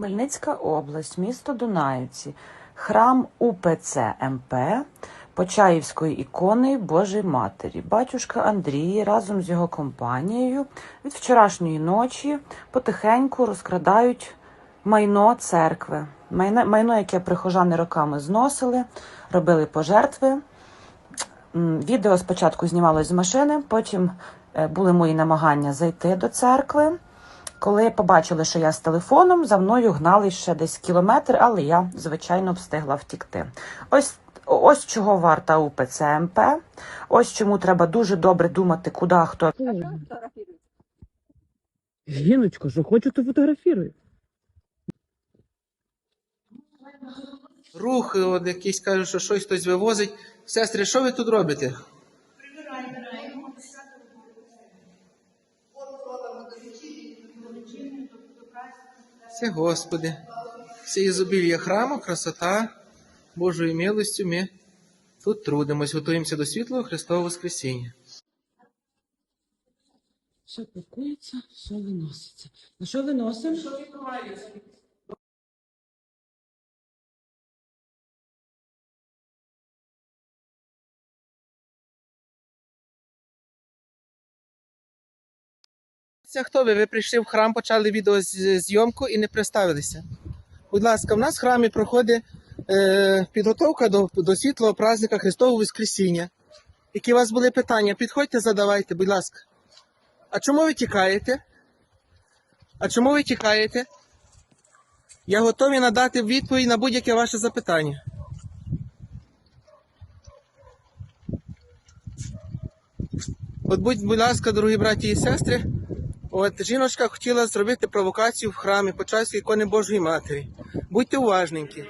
Хмельницька область, місто Дунаївці, храм УПЦ МП Почаївської ікони Божої Матері. Батюшка Андрій разом з його компанією від вчорашньої ночі потихеньку розкрадають майно церкви. Майно, майно, яке прихожани роками зносили, робили пожертви. Відео спочатку знімалось з машини, потім е, були мої намагання зайти до церкви. Коли побачили, що я з телефоном, за мною гнали ще десь кілометр, але я, звичайно, встигла втікти. Ось ось чого варта УПЦ МП, ось чому треба дуже добре думати, куди хто. Жіночко, що хочу, то фотографірую. Рух, от якийсь кажуть, що щось хтось вивозить. Сестри, що ви тут робите? Все, Господи, все ізобілля храму, красота Божою милостю ми тут трудимось, готуємося до світлого Христового Воскресіння. Що пакується, що виноситься. На що виносимо? Що відбувається? Це хто ви? Ви прийшли в храм, почали відеозйомку і не представилися. Будь ласка, в нас в храмі проходить е, підготовка до, до світлого праздника Христового Воскресіння. Які у вас були питання? Підходьте, задавайте, будь ласка. А чому ви тікаєте? А чому ви тікаєте? Я готовий надати відповідь на будь-яке ваше запитання. От будь, будь ласка, дорогі браті і сестри, от жіночка хотіла зробити провокацію в храмі Почаської ікони Божої Матері. Будьте уважненькі.